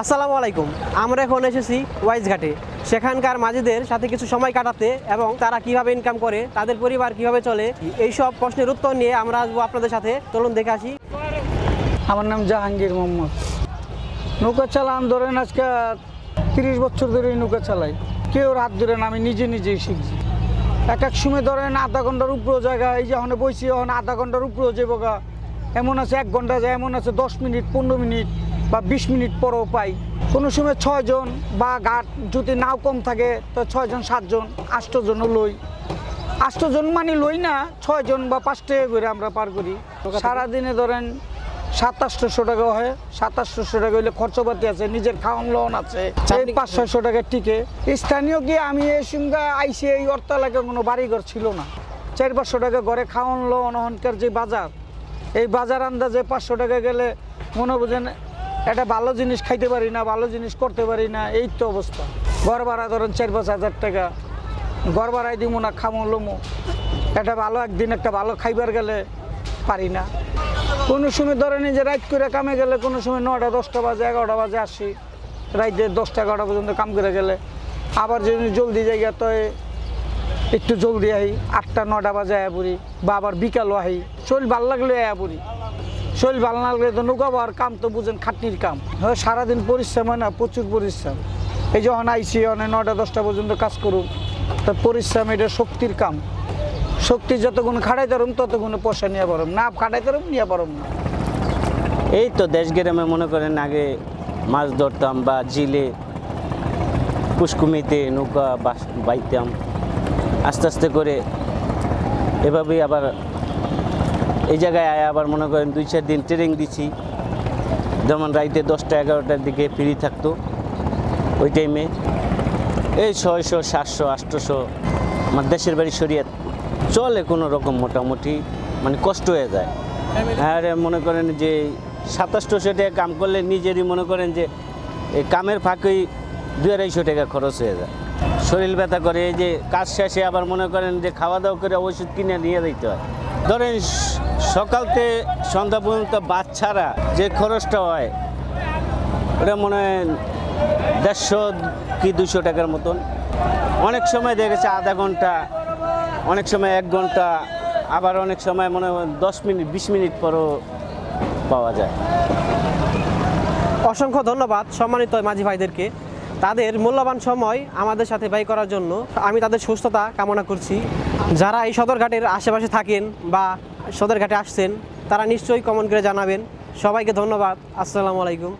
আসসালামু আলাইকুম। আমরা এখন এসেছি ওয়াইজ ঘাটে সেখানকার মাঝিদের সাথে কিছু সময় কাটাতে এবং তারা কীভাবে ইনকাম করে, তাদের পরিবার কীভাবে চলে এই সব প্রশ্নের উত্তর নিয়ে আমরা আসব আপনাদের সাথে। চলুন দেখে আসি। আমার নাম জাহাঙ্গীর মোহাম্মদ। নৌকা চালান ধরেন আজকে তিরিশ বছর ধরে নৌকা চালাই। কেউ রাত ধরে না, আমি নিজে নিজেই শিখছি। এক এক সময় ধরেন আধা ঘণ্টার উপরেও জায়গা, এই যে ওখানে বইছি ওখানে আধা ঘণ্টার উপরেও যে বগা। এমন আছে এক ঘণ্টা যায়, এমন আছে দশ মিনিট, পনেরো মিনিট। বা বিশ মিনিট পরেও পাই। কোনো সময় ছয়জন বা ঘাট যদি নাও কম থাকে তো ছয়জন সাতজন আষ্টজনও লই। আষ্টজন মানে লই না ছয়জন বা পাঁচটা করে আমরা পার করি। সারাদিনে ধরেন সাতাশশো টাকা হয়। সাতাশশো টাকা হইলে খরচপাতি আছে নিজের খাওয়ান লোন আছে। এই পাঁচ ছয়শো টাকা টিকে। স্থানীয় গিয়ে আমি এই সঙ্গে আইসি এই অর্থ এলাকায় কোনো বাড়িঘর ছিল না। চার পাঁচশো টাকা ঘরে খাওয়ান লোন অহনকার যে বাজার এই বাজার আন্দাজে পাঁচশো টাকা গেলে মনে বোঝেন একটা ভালো জিনিস খাইতে পারি না, ভালো জিনিস করতে পারি না, এই তো অবস্থা। ঘর ভাড়া ধরেন চার পাঁচ হাজার টাকা। ঘর ভাড়াই দিব না, খামো, লমো। একটা ভালো, একদিন একটা ভালো খাইবার গেলে পারি না। কোনো সময় ধরেন যে রাত করে কামে গেলে কোনো সময় নটা দশটা বাজে, এগারোটা বাজে আসি। রাইতে দশটা, এগারোটা পর্যন্ত কাম করে গেলে। আবার যদি জলদি জায়গা তো একটু জলদি আহি, আটটা নটা বাজে আয়া পড়ি, বা আবার বিকালও আহি। শরীর ভালো লাগলে আয়া পড়ি। শরীর ভালো না লাগলে তো নৌকা আর কাম তো বুঝেন খাটনির কাম। হয়, সারাদিন পরিশ্রম হয় না, প্রচুর পরিশ্রম। এই যখন আইসি অনেক নটা দশটা পর্যন্ত কাজ করুক, তো পরিশ্রম এটা শক্তির কাম। শক্তি যতক্ষণ খাটাই ধরুম ততক্ষণ পয়সা নিয়ে পারম না খাটাই ধরুম নিয়ে পারম না। এই তো দেশ গ্রামে মনে করেন আগে মাছ ধরতাম বা জিলে পুষ্কুমিতে নৌকা বাইতাম। আস্তে আস্তে করে এভাবেই আবার এই জায়গায় আয় আবার মনে করেন দুই চার দিন ট্রেনিং দিছি। যেমন রাইতে দশটা, এগারোটার দিকে ফ্রি থাকতো ওই টাইমে এই ছয়শো, সাতশো আটশোশো আমার দেশের বাড়ি শরিয়াত। চলে কোনো রকম মোটামুটি মানে কষ্ট হয়ে যায়। আর মনে করেন যে সাতাশশো টাকা কাম করলে নিজেরই মনে করেন যে এই কামের ফাঁকেই দু আড়াইশো টাকা খরচ হয়ে যায়। শরীর ব্যথা করে, এই যে কাজ শেষে আবার মনে করেন যে খাওয়া দাওয়া করে ওষুধ কিনে নিয়ে দিতে হয়। ধরেন, সকালতে সন্ধ্যা পর্যন্ত বাচ্চারা যে খরচটা হয়, ওটা মনে হয় দেড়শো কি দুশো টাকার মতন। অনেক সময় দেখেছে আধা ঘণ্টা, অনেক সময় এক ঘণ্টা, আবার অনেক সময় মনে হয় দশ মিনিট, বিশ মিনিট পরও পাওয়া যায়। অসংখ্য ধন্যবাদ সম্মানিত মাঝি ভাইদেরকে। তাদের মূল্যবান সময় আমাদের সাথে ব্যয় করার জন্য আমি তাদের সুস্থতা কামনা করছি। যারা এই সদরঘাটের আশেপাশে থাকেন বা সদরঘাটে আসছেন, তারা নিশ্চয়ই কমেন্ট করে জানাবেন। সবাইকে ধন্যবাদ। আসসালামু আলাইকুম।